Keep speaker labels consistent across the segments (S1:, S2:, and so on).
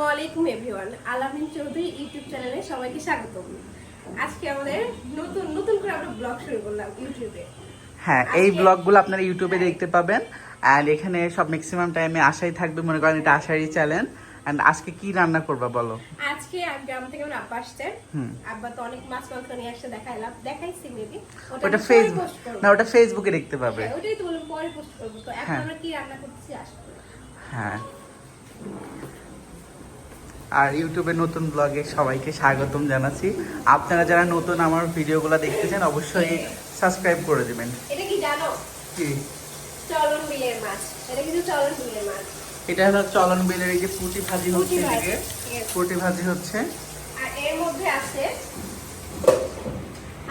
S1: আসসালামু আলাইকুম এভরিওয়ান আলামিন চৌধুরী ইউটিউব চ্যানেলে সবাইকে স্বাগতম। আজকে আমাদের নতুন নতুন করে আমরা ব্লগ শুরু করলাম ইউটিউবে।
S2: হ্যাঁ এই ব্লগগুলো আপনারা ইউটিউবে দেখতে পাবেন। অ্যান্ড এখানে সব ম্যাক্সিমাম টাইমে আশাই থাকবে মনে করেন এটা আশারই চ্যানেল অ্যান্ড আজকে কি রান্না করবা বলো?
S1: আজকে গ্রাম থেকে আমার আব্বা আসছে। আব্বা তো অনেক মাছ মাংস নিয়ে আসছে দেখাইলাম দেখাইছি মেবি
S2: ওটা ফেসবুক না ওটা ফেসবুকে দেখতে পাবে।
S1: হ্যাঁ, ওটাই তো বললাম পরে পোস্ট করব। তো এখন
S2: হ্যাঁ।
S1: আমরা কি রান্না করতেছি আসব
S2: হ্যাঁ। আর ইউটিউবে নতুন ব্লগে সবাইকে স্বাগতম জানাচ্ছি। আপনারা যারা নতুন আমার ভিডিওগুলো দেখতেছেন অবশ্যই সাবস্ক্রাইব করে দেবেন।
S1: এটা কি জানো?
S2: কি?
S1: চলন বিলের মাছ। এটা কিন্তু চলন বিলের মাছ।
S2: এটা হলো চলন বিলের এই যে পুটি ভাজি হচ্ছে এদিকে. পুটি ভাজি হচ্ছে।
S1: আর এর মধ্যে আছে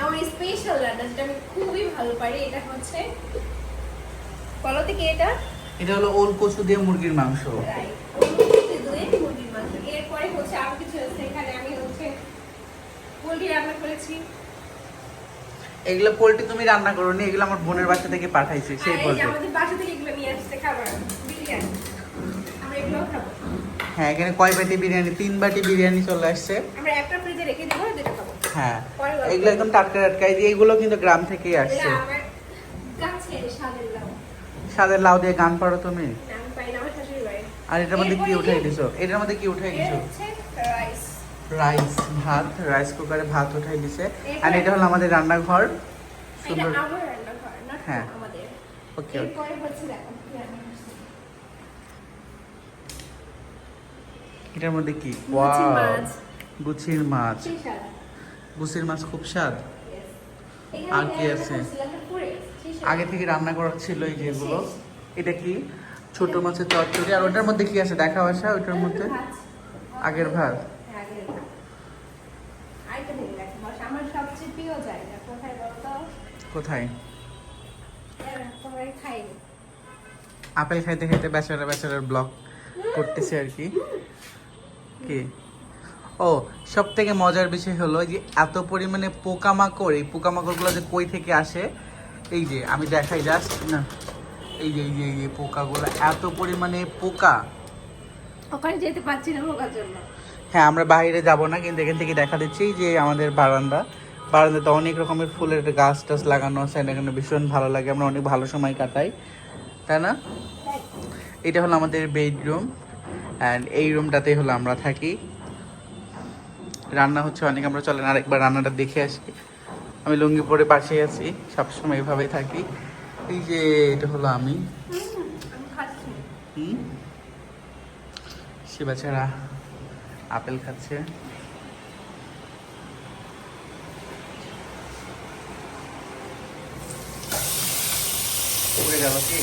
S1: আমার স্পেশাল রান্না যেটা আমি খুবই ভালো পারি এটা হচ্ছে বলো কি এটা?
S2: এটা হলো ওল কচু দিয়ে মুরগির মাংস।
S1: Right. ওলকপি দিয়ে মুরগির মাংস। এরপরে হচ্ছে আরও কিছু আছে এখানে আমি হচ্ছে পোলট্রি রান্না করেছি।
S2: এগুলো পোল্ট্রি তুমি রান্না করো নি এগুলো আমার বোনের বাসা থেকে পাঠাইছি সেই পোল্ট্রি।
S1: আমাদের বাসা থেকে এগুলো নিয়ে আসছে খাবার বিরিয়ানি। আমরা এগুলোও খাব।
S2: হ্যাঁ এখানে কয় বাটি বিরিয়ানি? তিন বাটি বিরিয়ানি চলে আসছে।
S1: আমরা একটা ফ্রিজে রেখে দেবো দুটো খাব।
S2: হ্যাঁ এগুলো একদম টাটকা টাটকাই দিয়ে এগুলো কিন্তু গ্রাম থেকেই আসছে। সাদের লাউ। দিয়ে গান পারো তুমি? আর এটার মধ্যে কি উঠাই? দিছো? এটার মধ্যে কি উঠাই দিছো?
S1: রাইস
S2: রাইস ভাত রাইস কুকারে ভাত উঠাই দিছে। আর এটা হলো আমাদের রান্নাঘর। সুন্দর। হ্যাঁ। ওকে। এটার মধ্যে কি?
S1: গুচির মাছ।
S2: গুছির মাছ। গুছির মাছ খুব স্বাদ। আর কি আছে? আগে থেকে রান্না করা ছিল এই যেগুলো। এটা কি? ছোট মাছের চচ্চড়ি আর ওটার মধ্যে কি আছে? দেখা আসা ওটার মধ্যে? আগের ভাত।
S1: আরেকটা দিন রাখি, বস। আমার সবচেয়ে প্রিয় জায়গা কোথায় বলতো
S2: কোথায়? আপেল খাইতে খাইতে ব্যাচেলার ব্যাচেলার ব্লগ করতেছে আর কি। কি? ও সব থেকে মজার বিষয় হলো যে এত পরিমাণে পোকামাকড় এই পোকামাকড়গুলো যে কই থেকে আসে এই যে আমি দেখাই জাস্ট না এই যে এই যে এই যে পোকাগুলো এত পরিমাণে পোকা।
S1: ওখানে যেতে পারছি না ভোগার জন্য।
S2: হ্যাঁ আমরা বাইরে যাব না কিন্তু এখান থেকে দেখা দিচ্ছি যে আমাদের বারান্দা। বারান্দাতে অনেক রকমের ফুলের গাছ টাছ লাগানো আছে এখানে ভীষণ ভালো লাগে। আমরা অনেক ভালো সময় কাটাই। তাই না? এটা হলো আমাদের বেডরুম অ্যান্ড এই রুমটাতেই হলো আমরা থাকি। রান্না হচ্ছে অনেক, আমরা চলেন আরেকবার রান্নাটা দেখে আসি। আমি লুঙ্গি পরে পাশে আছি, সবসময় এভাবেই থাকি। এই যে এটা হলো আমি। সে বেচারা আপেল খাচ্ছে। পড়ে গেল কি?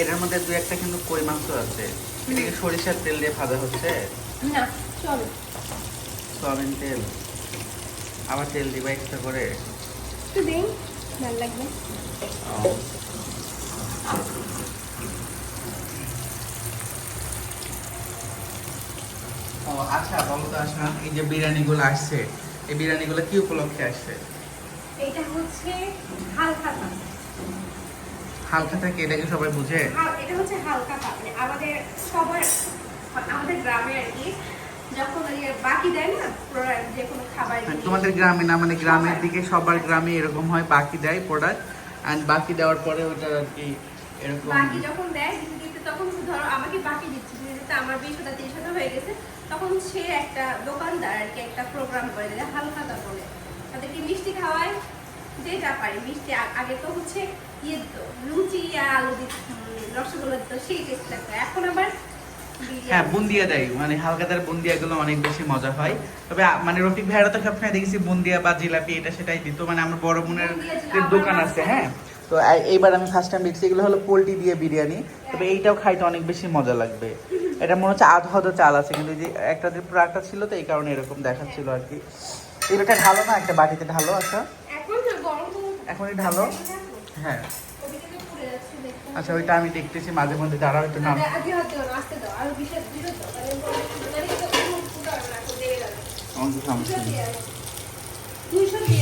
S2: এটার মধ্যে দু একটা কিন্তু কই মাংস আছে। এটাকে সরিষার তেল দিয়ে ভাজা হচ্ছে।
S1: না চলো।
S2: সয়াবিন তেল। আবার তেল দিবা এক্সট্রা করে।
S1: একটু দিন ভালো লাগবে
S2: ও আচ্ছা বলো তো আচ্ছা এই যে বিরিয়ানিগুলো আসছে এই বিরিয়ানিগুলো কি উপলক্ষে আসছে?
S1: এটা হচ্ছে হালকা ভাত
S2: হালকা থাকে এটাকে সবাই বুঝে?
S1: এটা হচ্ছে মানে আমাদের সবার আমাদের গ্রামে আর কি যখন বাকি দেয় না যে কোনো খাবার
S2: হ্যাঁ, তোমাদের গ্রামে না মানে গ্রামের দিকে সবার গ্রামে এরকম হয় বাকি দেয় প্রোডাক্ট অ্যান্ড বাকি দেওয়ার পরে ওটা আর কি এরকম
S1: বাকি যখন দেয় তখন ধরো আমাকে বাকি দিচ্ছে। যেহেতু আমার বিশ হাজার তিরিশ হাজার হয়ে গেছে। তখন সে একটা দোকানদার আর কি একটা প্রোগ্রাম করে দেয় হালকা বলে তাদেরকে মিষ্টি খাওয়ায় যে যা পারে। মিষ্টি আগে তো হচ্ছে ইয়ে দিত লুচি আর আলু দিত রসগোল্লা দিত সেই টেস্ট লাগতো এখন আবার
S2: হ্যাঁ বুন্দিয়া দেয়। মানে বুন্দিয়া গুলো অনেক বেশি মজা হয়। তবে মানে রফিক ভাইয়েরা তো সবসময় দেখেছি বুন্দিয়া বা জিলাপি এটা সেটাই দিত। মানে আমার বড় বোনের দোকান আছে। হ্যাঁ। তো এইবার আমি ফার্স্ট টাইম দেখছি এগুলো হলো পোলট্রি দিয়ে বিরিয়ানি। তবে এইটাও খাইতে অনেক বেশি মজা লাগবে। এটা মনে হচ্ছে আধ হদ চাল আছে কিন্তু যে একটা যে পুরাটা ছিল তো এই কারণে এরকম দেখাচ্ছিল আর কি। এটা ঢালো না একটা বাটিতে ঢালো আচ্ছা। এখনই ঢালো? হ্যাঁ। আচ্ছা ওইটা আমি দেখতেছি মাঝে মধ্যে দাঁড়া হয়তো না
S1: আগে আগে হাত দিও না, আসতে দাও আর বিশেষ বিরত দাও তাহলে তো কোনো ফুটাবে না তো দেবে যাবে
S2: অঙ্ক সমস্যা নেই।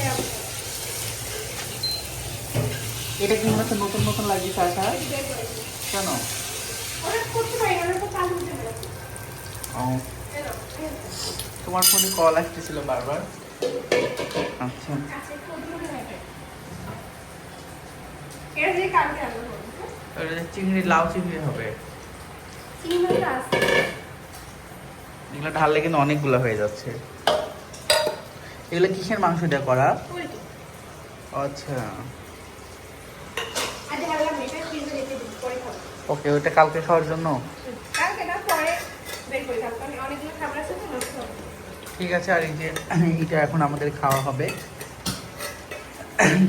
S1: রাখো।
S2: এটা কি মনে হচ্ছে নতুন নতুন লাগে কেন
S1: ওরা করতে পারি না, ওরা তো কাজ উঠে গেছে।
S2: ও
S1: এই নাও, এই নাও।
S2: তোমার ফোনে কল আসতেছিল বারবার। আচ্ছা।
S1: আচ্ছা,
S2: চিংড়ি লাউ চিংড়ি হবে।
S1: চিংড়ি মাছ আছে।
S2: এগুলো ঢাললে কিন্তু অনেকগুলো হয়ে যাচ্ছে। এগুলো কিসের মাংস দিয়ে করা। আচ্ছা।
S1: খাব।
S2: ওকে ওটা কালকে খাওয়ার জন্য?
S1: কালকে না, পরে বের করে খাব, অনেকগুলো খাবার আছে তো, নষ্ট হবে।
S2: ঠিক আছে, আর এই যে এটা এখন আমাদের খাওয়া হবে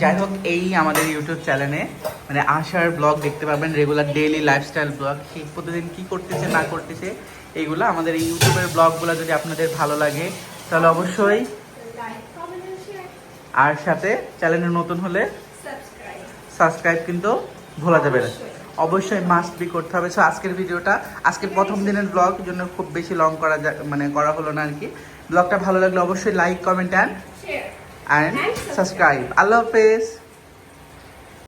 S2: যাই হোক, এই আমাদের ইউটিউব চ্যানেলে মানে আশার ব্লগ দেখতে পাবেন রেগুলার ডেইলি লাইফস্টাইল ব্লগ প্রতিদিন কি করতেছে, না করতেছে, এইগুলো আমাদের এই ইউটিউবের ব্লগগুলো যদি আপনাদের ভালো লাগে, তাহলে অবশ্যই. আর সাথে চ্যানেলে নতুন হলে সাবস্ক্রাইব কিন্তু ভোলা যাবে না
S1: অবশ্যই।
S2: মাস্ট বি করতে হবে সো আজকের ভিডিওটা আজকের প্রথম দিনের ব্লগ জন্য খুব বেশি লং করা মানে করা হলো না আর কি ব্লগটা ভালো লাগলে অবশ্যই like comment and and subscribe আল্লাহ হাফেজ